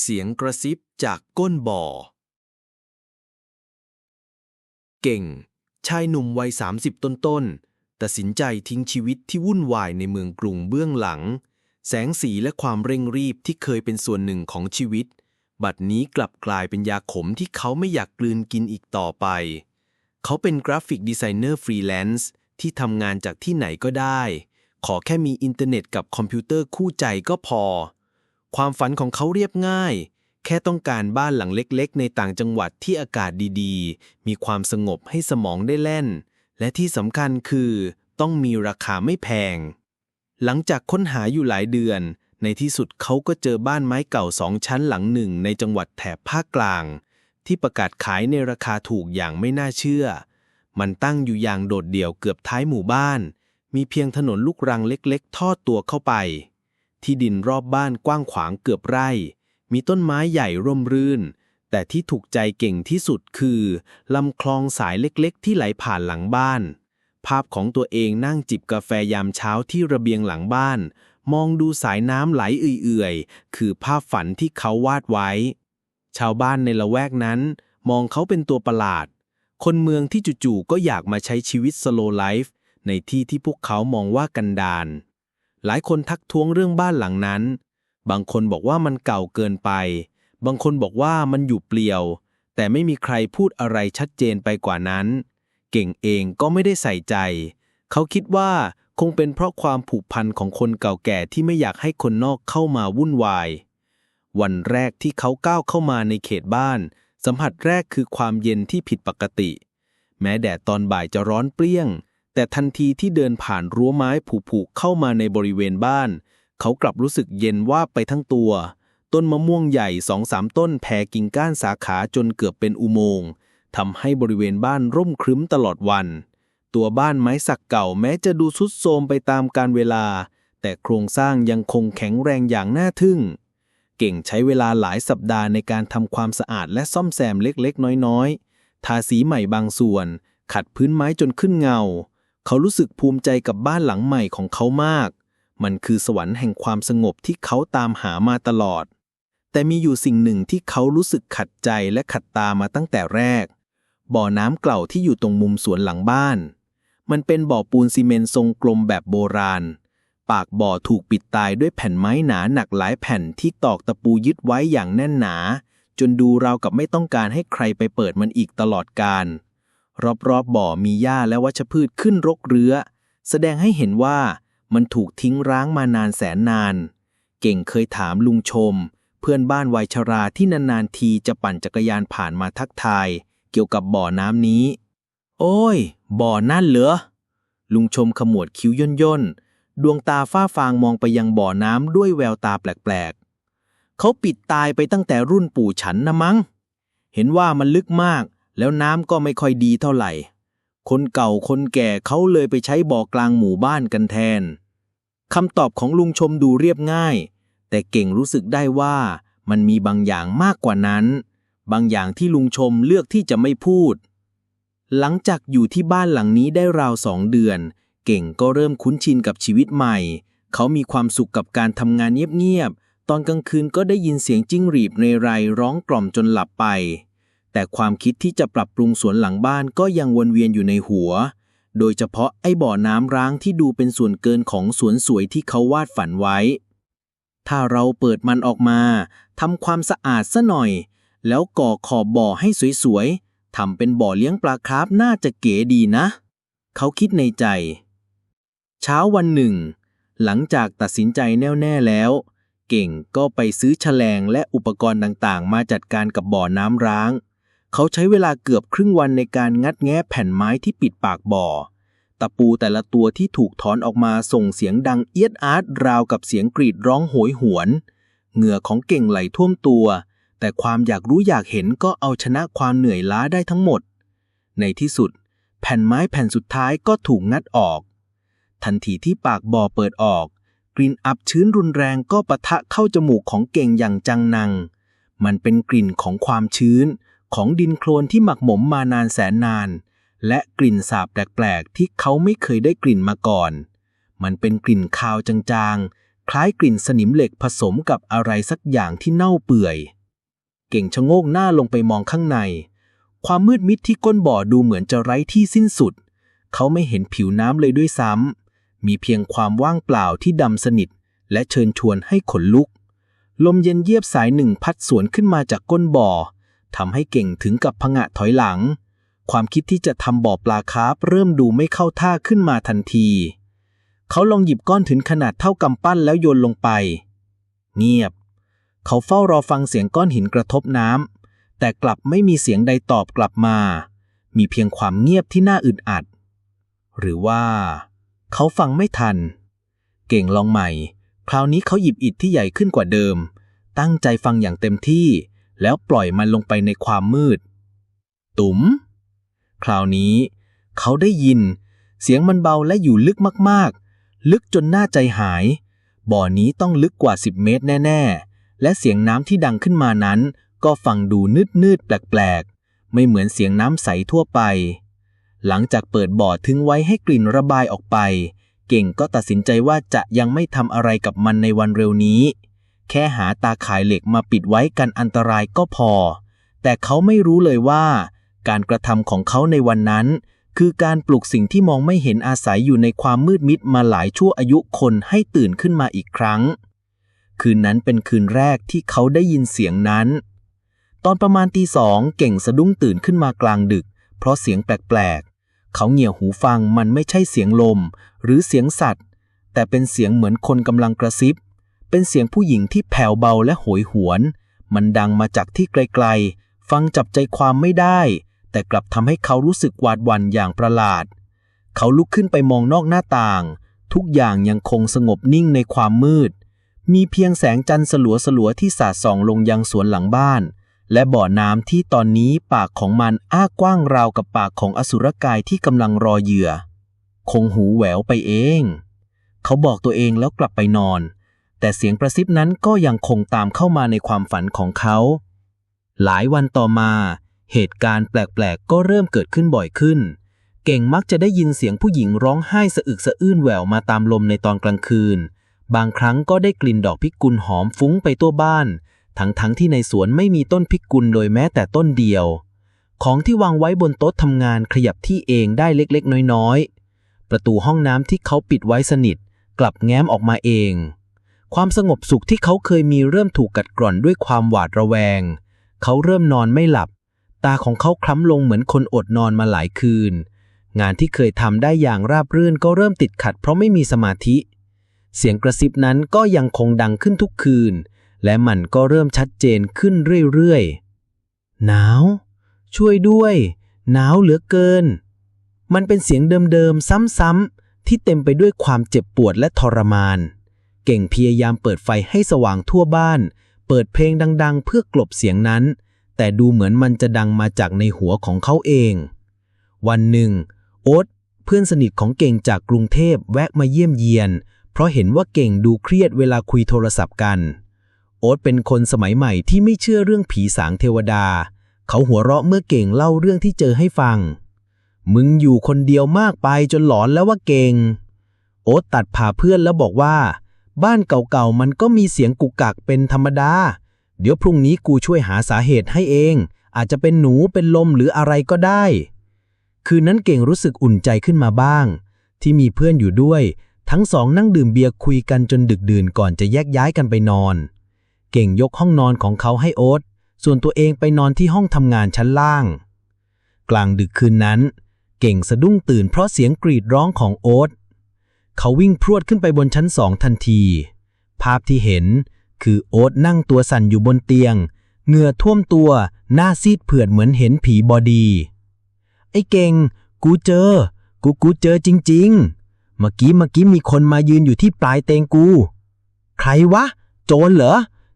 เสียงกระซิบจากก้นบ่อ เก่ง ชายหนุ่มวัย 30 ต้นๆตัดสินใจทิ้งชีวิตที่วุ่นวายในเมืองกรุงเบื้องหลัง แสงสีและความเร่งรีบที่เคยเป็นส่วนหนึ่งของชีวิต บัดนี้กลับกลายเป็นยาขมที่เขาไม่อยากกลืนกินอีกต่อไป เขาเป็นกราฟิกดีไซเนอร์ฟรีแลนซ์ที่ทำงานจากที่ไหนก็ได้ ขอแค่มีอินเทอร์เน็ตกับคอมพิวเตอร์คู่ใจก็พอ ความฝันของเขาเรียบง่าย แค่ต้องการบ้านหลังเล็กๆ ในต่างจังหวัดที่อากาศดีๆ มีความสงบให้สมองได้แล่น และที่สำคัญคือ ต้องมีราคาไม่แพง หลังจากค้นหาอยู่หลายเดือน ในที่สุดเขาก็เจอบ้านไม้เก่าสองชั้นหลังหนึ่งในจังหวัดแถบภาคกลาง ที่ประกาศขายในราคาถูกอย่างไม่น่าเชื่อ มันตั้งอยู่อย่างโดดเดี่ยวเกือบท้ายหมู่บ้าน มีเพียงถนนลูกรังเล็กๆ ทอดตัวเข้าไป ที่ดินรอบบ้านกว้างขวางเกือบไร่ มีต้นไม้ใหญ่ร่มรื่น แต่ที่ถูกใจเก่งที่สุดคือลำคลองสายเล็กๆ ที่ไหลผ่านหลังบ้าน ภาพของตัวเองนั่งจิบกาแฟยามเช้าที่ระเบียงหลังบ้าน มองดูสายน้ำไหลเอื่อยๆ คือภาพฝันที่เขาวาดไว้ ชาวบ้านในละแวกนั้น มองเขาเป็นตัวประหลาด คนเมืองที่จู่ๆก็อยากมาใช้ชีวิตสโลไลฟ์ในที่ที่พวกเขามองว่ากันดาร หลายคนทักท้วงเรื่องบ้านหลังนั้น บางคนบอกว่ามันเก่าเกินไป บางคนบอกว่ามันอยู่เปลี่ยว แต่ไม่มีใครพูดอะไรชัดเจนไปกว่านั้น เก่งเองก็ไม่ได้ใส่ใจ เขาคิดว่าคงเป็นเพราะความผูกพันของคนเก่าแก่ที่ไม่อยากให้คนนอกเข้ามาวุ่นวาย วันแรกที่เขาก้าวเข้ามาในเขตบ้าน สัมผัสแรกคือความเย็นที่ผิดปกติ แม้แดดตอนบ่ายจะร้อนเปรี้ยง แต่ทันทีที่เดินผ่านรั้วไม้ผุๆเข้ามาในบริเวณบ้าน เขากลับรู้สึกเย็นว่าไปทั้งตัว ต้นมะม่วงใหญ่สองสามต้นแผ่กิ่งก้านสาขาจนเกือบเป็นอุโมงค์ทำให้บริเวณบ้านร่มครึ้มตลอดวัน ตัวบ้านไม้สักเก่าแม้จะดูทรุดโทรมไปตามกาลเวลา แต่โครงสร้างยังคงแข็งแรงอย่างน่าทึ่ง เก่งใช้เวลาหลายสัปดาห์ในการทำความสะอาดและซ่อมแซมเล็กๆ น้อยๆ ทาสีใหม่บางส่วน ขัดพื้นไม้จนขึ้นเงา เขารู้สึกภูมิใจกับบ้านหลังใหม่ของเขามาก มันคือสวรรค์แห่งความสงบที่เขาตามหามาตลอด แต่มีอยู่สิ่งหนึ่งที่เขารู้สึกขัดใจและขัดตามาตั้งแต่แรก บ่อน้ำเก่าที่อยู่ตรงมุมสวนหลังบ้าน มันเป็นบ่อปูนซีเมนต์ทรงกลมแบบโบราณ ปากบ่อถูกปิดตายด้วยแผ่นไม้หนาหนักหลายแผ่นที่ตอกตะปูยึดไว้อย่างแน่นหนา จนดูราวกับไม่ต้องการให้ใครไปเปิดมันอีกตลอดกาล รอบๆบบ่อมีหญ้าและวัชพืชขึ้นรกเรื้อ แสดงให้เห็นว่ามันถูกทิ้งร้างมานานแสนนาน เก่งเคยถามลุงชม เพื่อนบ้านวัยชราที่นานๆทีจะปั่นจักรยานผ่านมาทักทาย เกี่ยวกับบ่อน้ำนี้ โอ้ย บ่อนั่นเหรอ ลุงชมขมวดคิ้วย่นย่นๆดวงตาฝ้าฟางมองไปยังบ่อน้ำด้วยแววตาแปลกๆ เขาปิดตายไปตั้งแต่รุ่นปู่ฉันนะมั้ง เห็นว่ามันลึกมาก แล้วน้ำก็ไม่ค่อยดีเท่าไหร่ คนเก่าคนแก่เขาเลยไปใช้บ่อกลางหมู่บ้านกันแทนคำตอบของลุงชมดูเรียบง่าย แต่เก่งรู้สึกได้ว่ามันมีบางอย่างมากกว่านั้น บางอย่างที่ลุงชมเลือกที่จะไม่พูด หลังจากอยู่ที่บ้านหลังนี้ได้ราวสองเดือน เก่งก็เริ่มคุ้นชินกับชีวิตใหม่ เขามีความสุขกับการทำงานเงียบๆ ตอนกลางคืนก็ได้ยินเสียงจิ้งหรีดในไรร้องกล่อมจนหลับไป แต่ความคิดที่จะปรับปรุงสวนหลังบ้านก็ยังวนเวียนอยู่ในหัว โดยเฉพาะไอ้บ่อน้ำร้างที่ดูเป็นส่วนเกินของสวนสวยที่เขาวาดฝันไว้ ถ้าเราเปิดมันออกมาทำความสะอาดซะหน่อย แล้วก่อขอบบ่อให้สวยๆทำเป็นบ่อเลี้ยงปลาคร์ฟน่าจะเก๋ดีนะ เขาคิดในใจ เช้าวันหนึ่ง หลังจากตัดสินใจแน่วแน่แล้วเก่งก็ไปซื้อแฉลงและอุปกรณ์ต่างๆ มาจัดการกับบ่อน้ำร้าง เขาใช้เวลาเกือบครึ่งวันในการงัดแงะแผ่นไม้ที่ปิดปากบ่อ ตะปูแต่ละตัวที่ถูกถอนออกมาส่งเสียงดังเอียดอาร์ตราวกับเสียงกรีดร้องโหยหวน เหงื่อของเก่งไหลท่วมตัว แต่ความอยากรู้อยากเห็นก็เอาชนะความเหนื่อยล้าได้ทั้งหมด ในที่สุด แผ่นไม้แผ่นสุดท้ายก็ถูกงัดออก ทันทีที่ปากบ่อเปิดออก กลิ่นอับชื้นรุนแรงก็ปะทะเข้าจมูกของเก่งอย่างจังนัง มันเป็นกลิ่นของความชื้น ของดินโคลนที่หมักหมมมานานแสนนาน และกลิ่นสาบแปลกๆ ที่เขาไม่เคยได้กลิ่นมาก่อน มันเป็นกลิ่นคาวจางๆ คล้ายกลิ่นสนิมเหล็กผสมกับอะไรสักอย่างที่เน่าเปื่อย เก่งชะโงกหน้าลงไปมองข้างใน ความมืดมิดที่ก้นบ่อดูเหมือนจะไร้ที่สิ้นสุด เขาไม่เห็นผิวน้ำเลยด้วยซ้ำ มีเพียงความว่างเปล่าที่ดำสนิท และเชิญชวนให้ขนลุก ลมเย็นเยียบสายหนึ่งพัดสวนขึ้นมาจากก้นบ่อ ทำให้เก่งถึงกับพงะถอยหลัง ความคิดที่จะทำบ่อปลาคาร์ฟเริ่มดูไม่เข้าท่าขึ้นมาทันที เขาลองหยิบก้อนถึงขนาดเท่ากำปั้นแล้วโยนลงไป เงียบ เขาเฝ้ารอฟังเสียงก้อนหินกระทบน้ำแต่กลับไม่มีเสียงใดตอบกลับมา มีเพียงความเงียบที่น่าอึดอัด หรือว่า เขาฟังไม่ทัน เก่งลองใหม่ คราวนี้เขาหยิบอิฐที่ใหญ่ขึ้นกว่าเดิม ตั้งใจฟังอย่างเต็มที่ แล้วปล่อยมันลงไปในความมืด ตุ๋ม คราวนี้ เขาได้ยิน เสียงมันเบาและอยู่ลึกมากๆ ลึกจนหน่าใจหาย บ่อนี้ต้องลึกกว่า 10 เมตรแน่ ๆ และเสียงน้ำที่ดังขึ้นมานั้น ก็ฟังดูนืดๆ แปลกๆ ไม่เหมือนเสียงน้ำใสทั่วไป หลังจากเปิดบ่อทิ้งไว้ให้กลิ่นระบายออกไป เก่งก็ตัดสินใจว่าจะยังไม่ทำอะไรกับมันในวันเร็วนี้ แค่หาตาข่ายเหล็กมาปิดไว้กันอันตรายก็พอ แต่เขาไม่รู้เลยว่า การกระทำของเขาในวันนั้น คือการปลุกสิ่งที่มองไม่เห็นอาศัยอยู่ในความมืดมิดมาหลายชั่วอายุคนให้ตื่นขึ้นมาอีกครั้ง คืนนั้นเป็นคืนแรกที่เขาได้ยินเสียงนั้น ตอนประมาณตีสองเก่งสะดุ้งตื่นขึ้นมากลางดึก เพราะเสียงแปลกๆ เขาเหงี่ยวหูฟังมันไม่ใช่เสียงลม หรือเสียงสัตว์ แต่เป็นเสียงเหมือนคนกำลังกระซิบ เป็นเสียงผู้หญิงที่แผ่วเบาและโหยหวน มันดังมาจากที่ไกลๆ ฟังจับใจความไม่ได้ แต่กลับทำให้เขารู้สึกหวาดหวั่นอย่างประหลาด เขาลุกขึ้นไปมองนอกหน้าต่าง ทุกอย่างยังคงสงบนิ่งในความมืด มีเพียงแสงจันทร์สลัวสลัวๆที่สาดส่องลงยังสวนหลังบ้าน และบ่อน้ำที่ตอนนี้ปากของมันอ้ากว้างราวกับปากของอสุรกายที่กำลังรอเหยื่อ คงหูแหววไปเอง เขาบอกตัวเองแล้วกลับไปนอน แต่เสียงกระซิบนั้นก็ยังคงตามเข้ามาในความฝันของเขา หลายวันต่อมา เหตุการณ์แปลกๆ ก็เริ่มเกิดขึ้นบ่อยขึ้น เก่งมักจะได้ยินเสียงผู้หญิงร้องไห้สะอึกสะอื้นแหววมาตามลมในตอนกลางคืน บางครั้งก็ได้กลิ่นดอกพิกุลหอมฟุ้งไปทั่วบ้าน ทั้งๆทที่ในสวนไม่มีต้นพิกุลโดยแม้แต่ต้นเดียว ของที่วางไว้บนโต๊ะทำงานขยับที่เองได้เล็กๆ น้อยๆ ประตูห้องน้ำที่เขาปิดไว้สนิท กลับแง้มออกมาเอง ความสงบสุขที่เขาเคยมีเริ่มถูกกัดกร่อนด้วยความหวาดระแวง เขาเริ่มนอนไม่หลับ ตาของเขาคล้ำลงเหมือนคนอดนอนมาหลายคืน งานที่เคยทำได้อย่างราบรื่นก็เริ่มติดขัดเพราะไม่มีสมาธิ เสียงกระซิบนั้นก็ยังคงดังขึ้นทุกคืน และมันก็เริ่มชัดเจนขึ้นเรื่อยๆ หนาว ช่วยด้วย หนาวเหลือเกิน มันเป็นเสียงเดิมๆ ซ้ำๆที่เต็มไปด้วยความเจ็บปวดและทรมาน เก่งพยายามเปิดไฟให้สว่างทั่วบ้าน เปิดเพลงดัง ๆ เพื่อกลบเสียงนั้น แต่ดูเหมือนมันจะดังมาจากในหัวของเขาเอง วันหนึ่ง โอ๊ตเพื่อนสนิทของเก่งจากกรุงเทพแวะมาเยี่ยมเยียน เพราะเห็นว่าเก่งดูเครียดเวลาคุยโทรศัพท์กัน โอ๊ตเป็นคนสมัยใหม่ที่ไม่เชื่อเรื่องผีสางเทวดา เขาหัวเราะเมื่อเก่งเล่าเรื่องที่เจอให้ฟัง มึงอยู่คนเดียวมากไปจนหลอนแล้วว่าเก่ง โอ๊ตตัดผ่าเพื่อนแล้วบอกว่า บ้านเก่าๆมันก็มีเสียงกุกกักเป็นธรรมดา เดี๋ยวพรุ่งนี้กูช่วยหาสาเหตุให้เอง อาจจะเป็นหนูเป็นลมหรืออะไรก็ได้ คืนนั้นเก่งรู้สึกอุ่นใจขึ้นมาบ้าง ที่มีเพื่อนอยู่ด้วย ทั้งสองนั่งดื่มเบียร์คุยกันจนดึกดื่นก่อนจะแยกย้ายกันไปนอน เก่งยกห้องนอนของเขาให้โอ๊ตส่วนตัวเองไปนอนที่ห้องทำงานชั้นล่าง กลางดึกคืนนั้น เก่งสะดุ้งตื่นเพราะเสียงกรีดร้องของโอ๊ต เขาวิ่งพรวดขึ้นไปบนชั้นสองทันที ภาพที่เห็นคือโอ๊ตนั่งตัวสั่นอยู่บนเตียง เหงื่อท่วมตัว หน้าซีดเผือดเหมือนเห็นผีบอดี ไอ้เก่ง กูเจอ กูกูเจอจริง ๆ เมื่อกี้เมื่อกี้มีคนมายืนอยู่ที่ปลายเตียงกู ใครวะ โจรเหรอ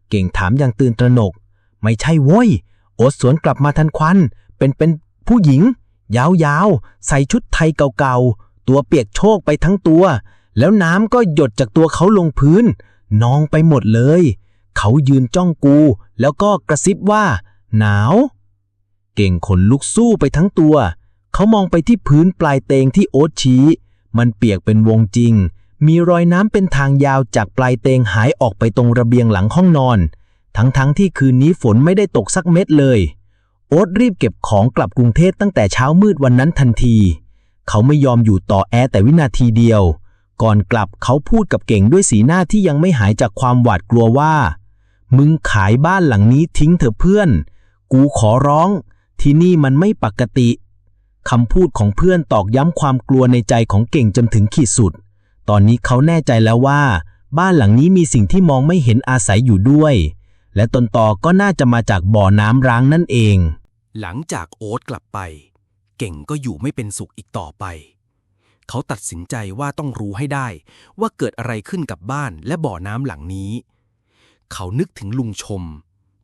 เก่งถามอย่างตื่นตระหนก ไม่ใช่โว้ย โอ๊ตสวนกลับมาทันควัน เป็นเป็นผู้หญิง ยาวๆ ใส่ชุดไทยเก่าๆ ตัวเปียกโชกไปทั้งตัว แล้วน้ำก็หยดจากตัวเขาลงพื้นนองไปหมดเลย เขายืนจ้องกู แล้วก็กระซิบว่า หนาว เก่งขนลุกสู้ไปทั้งตัว เขามองไปที่พื้นปลายเตงที่โอ๊ตชี้ มันเปียกเป็นวงจริง มีรอยน้ำเป็นทางยาวจากปลายเตงหายออกไปตรงระเบียงหลังห้องนอน ทั้งๆทที่คืนนี้ฝนไม่ได้ตกสักเม็ดเลย โอ๊ตรีบเก็บของกลับกรุงเทพตั้งแต่เช้ามืดวันนั้นทันที เขาไม่ยอมอยู่ต่อแอแต่วินาทีเดียว ก่อนกลับเขาพูดกับเก่งด้วยสีหน้าที่ยังไม่หายจากความหวาดกลัวว่า มึงขายบ้านหลังนี้ทิ้งเถอะเพื่อน กูขอร้อง ที่นี่มันไม่ปกติคำพูดของเพื่อนตอกย้ำความกลัวในใจของเก่งจนถึงขีดสุด ตอนนี้เขาแน่ใจแล้วว่า บ้านหลังนี้มีสิ่งที่มองไม่เห็นอาศัยอยู่ด้วย และตนต่อก็น่าจะมาจากบ่อน้ำร้างนั่นเอง หลังจากโอ๊ตกลับไป เก่งก็อยู่ไม่เป็นสุขอีกต่อไป เขาตัดสินใจว่าต้องรู้ให้ได้ว่าเกิดอะไรขึ้นกับบ้านและบ่อน้ำหลังนี้ เขานึกถึงลุงชม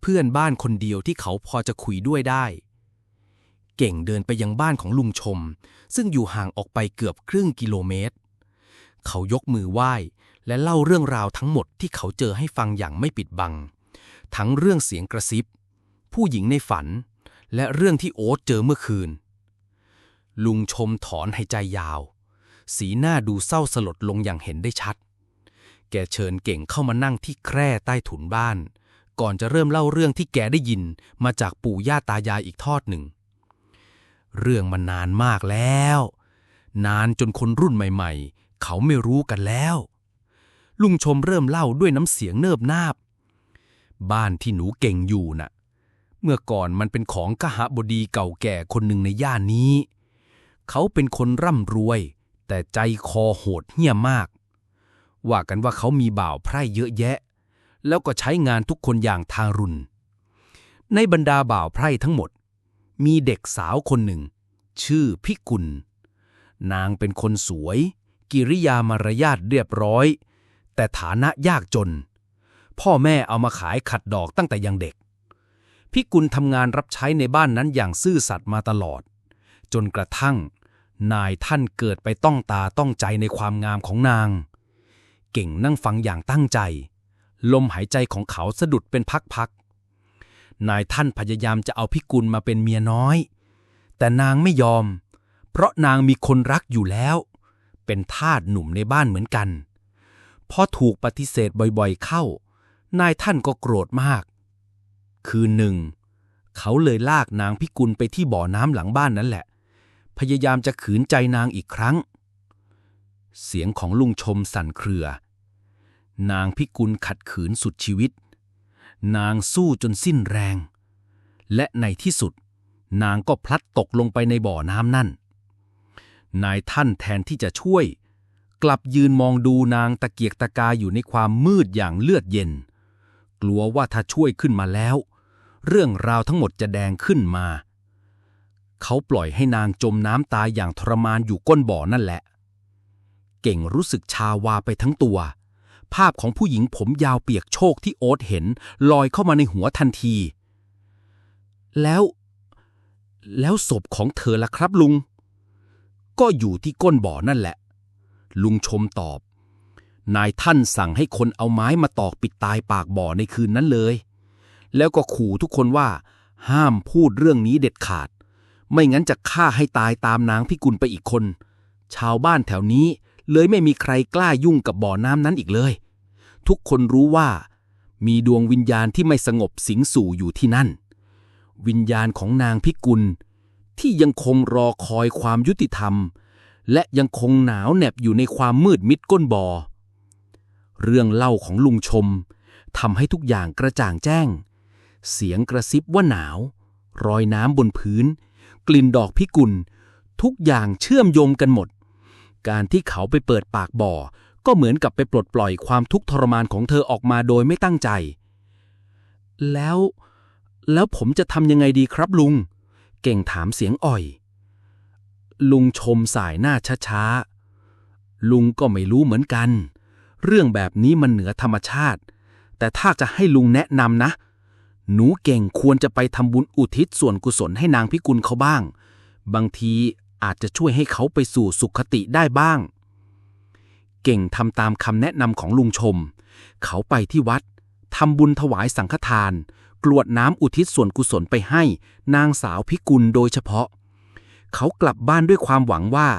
เพื่อนบ้านคนเดียวที่เขาพอจะคุยด้วยได้ เก่งเดินไปยังบ้านของลุงชม ซึ่งอยู่ห่างออกไปเกือบครึ่งกิโลเมตร เขายกมือไหว้และเล่าเรื่องราวทั้งหมดที่เขาเจอให้ฟังอย่างไม่ปิดบัง ทั้งเรื่องเสียงกระซิบ ผู้หญิงในฝัน และเรื่องที่โอ๊ตเจอเมื่อคืน ลุงชมถอนหายใจยาว สีหน้าดูเศร้าสลดลงอย่างเห็นได้ชัด แกเชิญเก่งเข้ามานั่งที่แคร่ใต้ถุนบ้าน ก่อนจะเริ่มเล่าเรื่องที่แกได้ยินมาจากปู่ย่าตายายอีกทอดหนึ่ง เรื่องมันนานมากแล้ว นานจนคนรุ่นใหม่ๆ เขาไม่รู้กันแล้ว ลุงชมเริ่มเล่าด้วยน้ำเสียงเนิบนาบ บ้านที่หนูเก่งอยู่น่ะ เมื่อก่อนมันเป็นของกหบดีเก่าแก่คนหนึ่งในย่านนี้ เขาเป็นคนร่ำรวย แต่ใจคอโหดเหี้ยมมาก ว่ากันว่าเขามีบ่าวไพร่เยอะแยะ แล้วก็ใช้งานทุกคนอย่างทารุณ ในบรรดาบ่าวไพร่ทั้งหมด มีเด็กสาวคนหนึ่ง ชื่อพิกุล นางเป็นคนสวย กิริยามารยาทเรียบร้อย แต่ฐานะยากจน พ่อแม่เอามาขายขัดดอกตั้งแต่ยังเด็กพิกุลทำงานรับใช้ในบ้านนั้นอย่างซื่อสัตย์มาตลอด จนกระทั่ง นายท่านเกิดไปต้องตาต้องใจในความงามของนาง เก่งนั่งฟังอย่างตั้งใจ ลมหายใจของเขาสะดุดเป็นพักๆนายท่านพยายามจะเอาพิกุลมาเป็นเมียน้อย แต่นางไม่ยอม เพราะนางมีคนรักอยู่แล้ว เป็นทาสหนุ่มในบ้านเหมือนกัน พอถูกปฏิเสธบ่อยๆเข้า นายท่านก็โกรธมาก คืนหนึ่งเขาเลยลากนางพิกุลไปที่บ่อน้ำหลังบ้านนั่นแหละ พยายามจะขืนใจนางอีกครั้ง เสียงของลุงชมสั่นเครือ นางพิกุลขัดขืนสุดชีวิต นางสู้จนสิ้นแรง และในที่สุด นางก็พลัดตกลงไปในบ่อน้ำนั่น นายท่านแทนที่จะช่วย กลับยืนมองดูนางตะเกียกตะกายอยู่ในความมืดอย่างเลือดเย็น กลัวว่าถ้าช่วยขึ้นมาแล้ว เรื่องราวทั้งหมดจะแดงขึ้นมา เขาปล่อยให้นางจมน้ำตายอย่างทรมานอยู่ก้นบ่อนั่นแหละ เก่งรู้สึกชาวาไปทั้งตัว ภาพของผู้หญิงผมยาวเปียกโชกที่โอ๊ตเห็นลอยเข้ามาในหัวทันที แล้ว แล้วศพของเธอล่ะครับลุง ก็อยู่ที่ก้นบ่อนั่นแหละ ลุงชมตอบ นายท่านสั่งให้คนเอาไม้มาตอกปิดตายปากบ่อในคืนนั้นเลย แล้วก็ขู่ทุกคนว่า ห้ามพูดเรื่องนี้เด็ดขาด ไม่งั้นจะฆ่าให้ตายตามนางพิกุลไปอีกคน ชาวบ้านแถวนี้เลยไม่มีใครกล้ายุ่งกับบ่อน้ำนั้นอีกเลย ทุกคนรู้ว่า มีดวงวิญญาณที่ไม่สงบสิงสู่อยู่ที่นั่น วิญญาณของนางพิกุล ที่ยังคงรอคอยความยุติธรรม และยังคงหนาวแหนบอยู่ในความมืดมิดก้นบ่อ เรื่องเล่าของลุงชมทำให้ทุกอย่างกระจ่างแจ้ง เสียงกระซิบว่าหนาว รอยน้ำบนพื้น กลิ่นดอกพิกุล ทุกอย่างเชื่อมโยงกันหมด การที่เขาไปเปิดปากบ่อ ก็เหมือนกับไปปลดปล่อยความทุกข์ทรมานของเธอออกมาโดยไม่ตั้งใจ แล้ว แล้วผมจะทำยังไงดีครับลุง เก่งถามเสียงอ่อย ลุงชมสายหน้าช้าๆ ลุงก็ไม่รู้เหมือนกัน เรื่องแบบนี้มันเหนือธรรมชาติ แต่ถ้าจะให้ลุงแนะนำนะ หนูเก่งควรจะไปทำบุญอุทิศส่วนกุศลให้นางพิกุลเขาบ้าง บางทีอาจจะช่วยให้เขาไปสู่สุขติได้บ้าง เก่งทำตามคำแนะนำของลุงชม เขาไปที่วัดทำบุญถวายสังฆทาน กรวดน้ำอุทิศส่วนกุศลไปให้ นางสาวพิกุลโดยเฉพาะ เขากลับบ้านด้วยความหวังว่า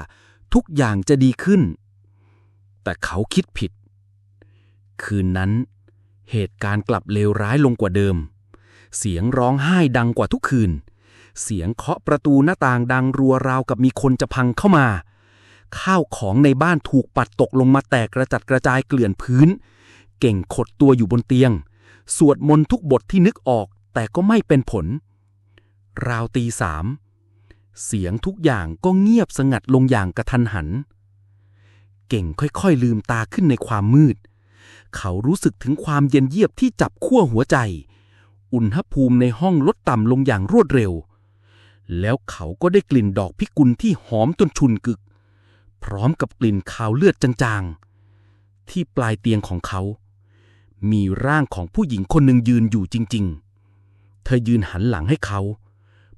ทุกอย่างจะดีขึ้น แต่เขาคิดผิด คืนนั้น เหตุการณ์กลับเลวร้ายลงกว่าเดิม เสียงร้องไห้ดังกว่าทุกคืน เสียงเคาะประตูหน้าต่างดังรัวราวกับมีคนจะพังเข้ามา ข้าวของในบ้านถูกปัดตกลงมาแตกกระจัดกระจายเกลื่อนพื้น เก่งขดตัวอยู่บนเตียง สวดมนต์ทุกบทที่นึกออกแต่ก็ไม่เป็นผล ราวตีสามเสียงทุกอย่างก็เงียบสงัดลงอย่างกระทันหัน เก่งค่อยๆลืมตาขึ้นในความมืด เขารู้สึกถึงความเย็นเยียบที่จับขั้วหัวใจ อุณหภูมิในห้องลดต่ำลงอย่างรวดเร็ว แล้วเขาก็ได้กลิ่นดอกพิกุลที่หอมจนชุนกึก พร้อมกับกลิ่นคาวเลือดจางๆ ที่ปลายเตียงของเขา มีร่างของผู้หญิงคนหนึ่งยืนอยู่จริง ๆ เธอยืนหันหลังให้เขา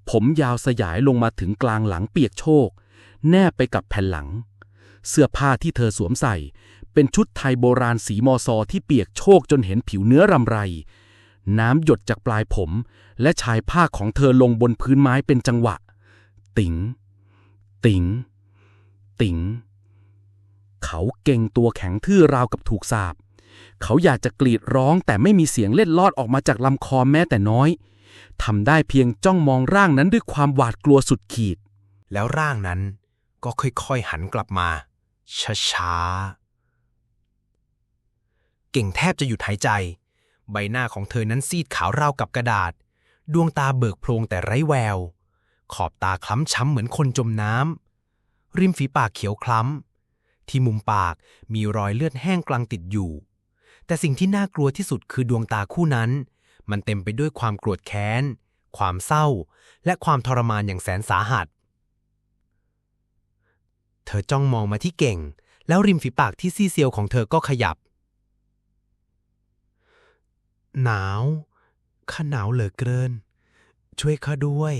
ผมยาวสยายลงมาถึงกลางหลังเปียกโชก แนบไปกับแผ่นหลัง เสื้อผ้าที่เธอสวมใส่เป็นชุดไทยโบราณสีมอซอที่เปียกโชกจนเห็นผิวเนื้อรำไร น้ำหยดจากปลายผม และชายผ้าของเธอลงบนพื้นไม้เป็นจังหวะ ติ๋ง ติ๋ง ติ๋ง เขาเก่งตัวแข็งทื่อราวกับถูกสาบ เขาอยากจะกรีดร้องแต่ไม่มีเสียงเล็ดลอดออกมาจากลำคอแม้แต่น้อยทำได้เพียงจ้องมองร่างนั้นด้วยความหวาดกลัวสุดขีด แล้วร่างนั้นก็ค่อยๆหันกลับมา ช้าๆ เก่งแทบจะหยุดหายใจ ใบหน้าของเธอนั้นซีดขาวราวกับกระดาษ ดวงตาเบิกโพลงแต่ไร้แวว ขอบตาคล้ำช้ำเหมือนคนจมน้ำ ริมฝีปากเขียวคล้ำ ที่มุมปากมีรอยเลือดแห้งกลางติดอยู่ แต่สิ่งที่น่ากลัวที่สุดคือดวงตาคู่นั้น มันเต็มไปด้วยความโกรธแค้น ความเศร้า และความทรมานอย่างแสนสาหัส เธอจ้องมองมาที่เก่ง แล้วริมฝีปากที่ซีเซียวของเธอก็ขยับ หนาว ข้าหนาวเหลือเกิน ช่วยข้าด้วย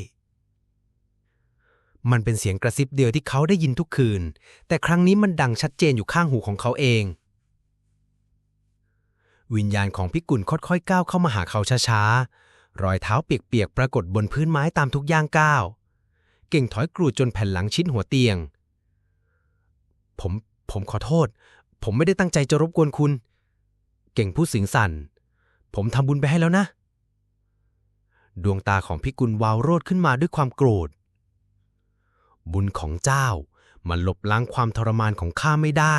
มันเป็นเสียงกระซิบเดียวที่เขาได้ยินทุกคืน แต่ครั้งนี้มันดังชัดเจนอยู่ข้างหูของเขาเอง วิญญาณของพิกุลค่อยๆก้าวเข้ามาหาเขาช้าๆ รอยเท้าเปียกๆปรากฏบนพื้นไม้ตามทุกย่างก้าว เก่งถอยกรูดจนแผ่นหลังชิดหัวเตียง ผม ผมขอโทษ ผมไม่ได้ตั้งใจจะรบกวนคุณ เก่งพูดสิงสั่น ผมทำบุญไปให้แล้วนะ ดวงตาของพิกุลวาวโรดขึ้นมาด้วยความโกรธ บุญของเจ้ามันลบล้างความทรมานของข้าไม่ได้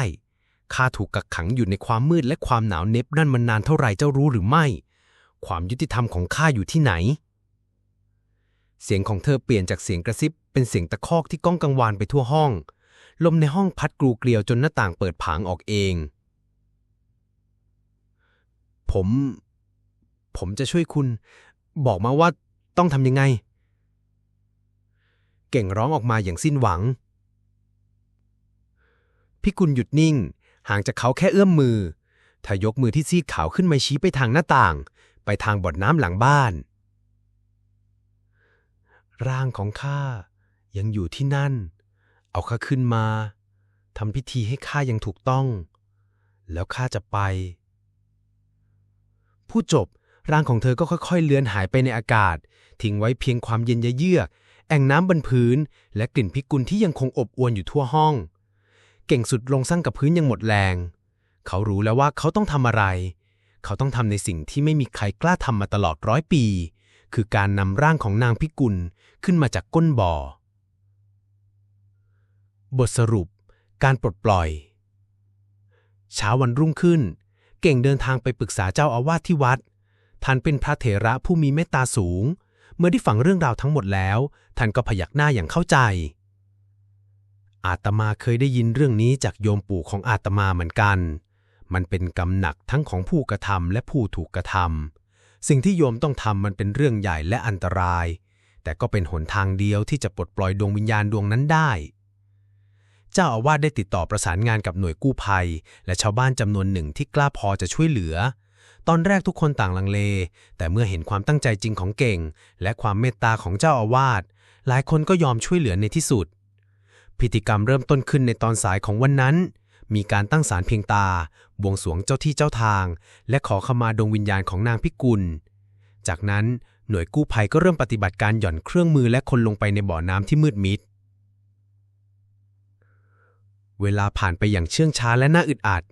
ข้าถูกกักขังอยู่ในความมืดและความหนาวเหน็บนั่นมันนานเท่าไหร่เจ้ารู้หรือไม่ ความยุติธรรมของข้าอยู่ที่ไหน เสียงของเธอเปลี่ยนจากเสียงกระซิบ เป็นเสียงตะคอกที่ก้องกังวานไปทั่วห้อง ลมในห้องพัดกรูเกลียวจนหน้าต่างเปิดผางออกเอง ผม ผมจะช่วยคุณ บอกมาว่าต้องทำยังไง เก่งร้องออกมาอย่างสิ้นหวังพิกุลหยุดนิ่ง ห่างจากเขาแค่เอื้อมมือเธอยกมือที่ซีดขาวขึ้นมาชี้ไปทางหน้าต่าง ไปทางบ่อน้ำหลังบ้าน ร่างของข้ายังอยู่ที่นั่น เอาข้าขึ้นมาทำพิธีให้ข้ายังถูกต้อง แล้วข้าจะไป ผู้จบ ร่างของเธอก็ค่อยๆ เลือนหายไปในอากาศ ทิ้งไว้เพียงความเย็นยเยือก แอ่งน้ำบนพื้น และกลิ่นพิกุลที่ยังคงอบอวนอยู่ทั่วห้อง เก่งสุดลงสั่งกับพื้นยังหมดแรง เขารู้แล้วว่าเขาต้องทำอะไร เขาต้องทำในสิ่งที่ไม่มีใครกล้าทำมาตลอดร้อยปี คือการนำร่างของนางพิกุลขึ้นมาจากก้นบ่อ บทสรุป การปลดปล่อย เช้าวันรุ่งขึ้น เก่งเดินทางไปปรึกษาเจ้าอาวาสที่วัด ท่านเป็นพระเถระผู้มีเมตตาสูง เมื่อได้ฟังเรื่องราวทั้งหมดแล้ว ท่านก็พยักหน้าอย่างเข้าใจ อาตมาเคยได้ยินเรื่องนี้จากโยมปู่ของอาตมาเหมือนกัน มันเป็นกรรมหนักทั้งของผู้กระทำและผู้ถูกกระทำสิ่งที่โยมต้องทำมันเป็นเรื่องใหญ่และอันตราย แต่ก็เป็นหนทางเดียวที่จะปลดปล่อยดวงวิญญาณดวงนั้นได้เจ้าอาวาสได้ติดต่อประสานงานกับหน่วยกู้ภัย และชาวบ้านจำนวนหนึ่งที่กล้าพอจะช่วยเหลือ ตอนแรกทุกคนต่างลังเล แต่เมื่อเห็นความตั้งใจจริงของเก่ง และความเมตตาของเจ้าอาวาส หลายคนก็ยอมช่วยเหลือในที่สุด พิธีกรรมเริ่มต้นขึ้นในตอนสายของวันนั้น มีการตั้งศาลเพียงตา บวงสรวงเจ้าที่เจ้าทาง และขอขมาดวงวิญญาณของนางพิกุล จากนั้นหน่วยกู้ภัยก็เริ่มปฏิบัติการหย่อนเครื่องมือและคนลงไปในบ่อน้ำที่มืดมิด เวลาผ่านไปอย่างเชื่องช้าและน่าอึดอัด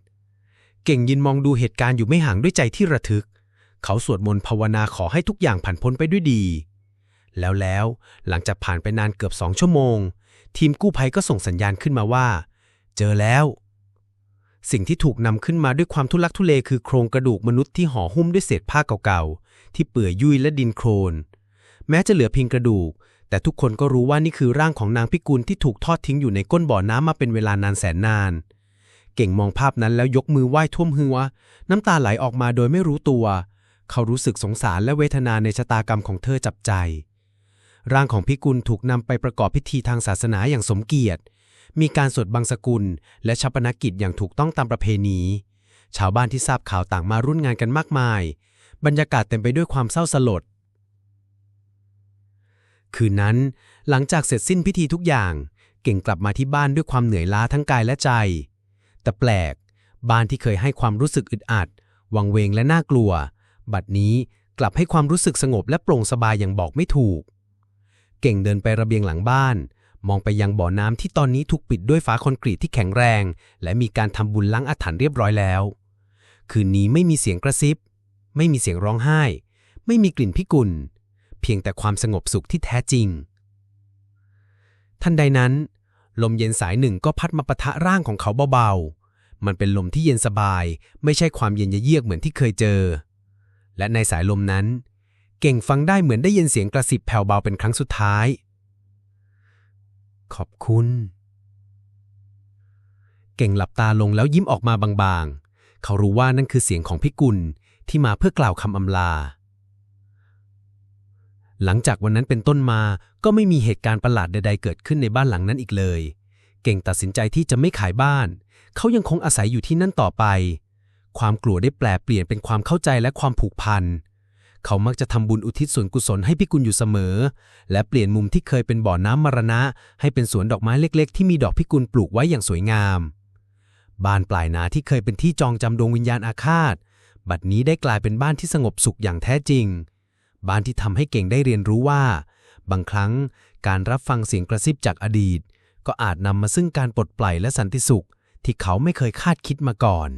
เก่งยืนมองดูเหตุการณ์อยู่ไม่ห่างด้วยใจที่ระทึก เขาสวดมนต์ภาวนาขอให้ทุกอย่างผ่านพ้นไปด้วยดี แล้วแล้ว หลังจากผ่านไปนานเกือบสองชั่วโมง ทีมกู้ภัยก็ส่งสัญญาณขึ้นมาว่า เจอแล้ว สิ่งที่ถูกนำขึ้นมาด้วยความทุลักทุเลคือโครงกระดูกมนุษย์ที่ห่อหุ้มด้วยเศษผ้าเก่าๆ ที่เปื่อยยุ่ยและดินโคลนแม้จะเหลือเพียงกระดูก แต่ทุกคนก็รู้ว่านี่คือร่างของนางพิกุลที่ถูกทอดทิ้งอยู่ในก้นบ่อน้ำมาเป็นเวลานานแสนนาน เก่งมองภาพนั้นแล้วยกมือไหว้ท่วมหัว น้ำตาไหลออกมาโดยไม่รู้ตัว เขารู้สึกสงสารและเวทนาในชะตากรรมของเธอจับใจ ร่างของพิกุลถูกนำไปประกอบพิธีทางศาสนาอย่างสมเกียรติ มีการสวดบังสกุล และชาปนกิจอย่างถูกต้องตามประเพณี ชาวบ้านที่ทราบข่าวต่างมารุ่นงานกันมากมาย บรรยากาศเต็มไปด้วยความเศร้าสลด คืนนั้น หลังจากเสร็จสิ้นพิธีทุกอย่าง เก่งกลับมาที่บ้านด้วยความเหนื่อยล้าทั้งกายและใจ แต่แปลก บ้านที่เคยให้ความรู้สึกอึดอัด วังเวงและน่ากลัว บัดนี้กลับให้ความรู้สึกสงบและโปร่งสบายอย่างบอกไม่ถูก เก่งเดินไประเบียงหลังบ้าน มองไปยังบ่อน้ำที่ตอนนี้ถูกปิดด้วยฝาคอนกรีตที่แข็งแรง และมีการทำบุญล้างอาถรรพ์เรียบร้อยแล้ว คืนนี้ไม่มีเสียงกระซิบ ไม่มีเสียงร้องไห้ ไม่มีกลิ่นพิกุล เพียงแต่ความสงบสุขที่แท้จริง ทันใดนั้น ลมเย็นสายหนึ่งก็พัดมาปะทะร่างของเขาเบาๆ มันเป็นลมที่เย็นสบาย ไม่ใช่ความเย็นเยือกเหมือนที่เคยเจอ และในสายลมนั้น เก่งฟังได้เหมือนได้ยินเสียงกระสิบแผ่วเบาเป็นครั้งสุดท้าย ขอบคุณ เก่งหลับตาลงแล้วยิ้มออกมาบางๆ เขารู้ว่านั่นคือเสียงของพิกุลที่มาเพื่อกล่าวคำอำลา หลังจากวันนั้นเป็นต้นมาก็ไม่มีเหตุการณ์ประหลาดใดๆเกิดขึ้นในบ้านหลังนั้นอีกเลย เก่งตัดสินใจที่จะไม่ขายบ้าน เขายังคงอาศัยอยู่ที่นั่นต่อไป ความกลัวได้แปลเปลี่ยนเป็นความเข้าใจและความผูกพัน เขามักจะทำบุญอุทิศส่วนกุศลให้พิกุลอยู่เสมอ และเปลี่ยนมุมที่เคยเป็นบ่อน้ำมรณะ ให้เป็นสวนดอกไม้เล็ก ๆ ที่มีดอกพิกุลปลูกไว้อย่างสวยงาม บ้านปลายนาที่เคยเป็นที่จองจำดวงวิญญาณอาฆาต บัดนี้ได้กลายเป็นบ้านที่สงบสุขอย่างแท้จริง บ้านที่ทำให้เก่งได้เรียนรู้ว่า บางครั้งการรับฟังเสียงกระซิบจากอดีต ก็อาจนำมาซึ่งการปลดปล่อยและสันติสุข ที่เขาไม่เคยคาดคิดมาก่อน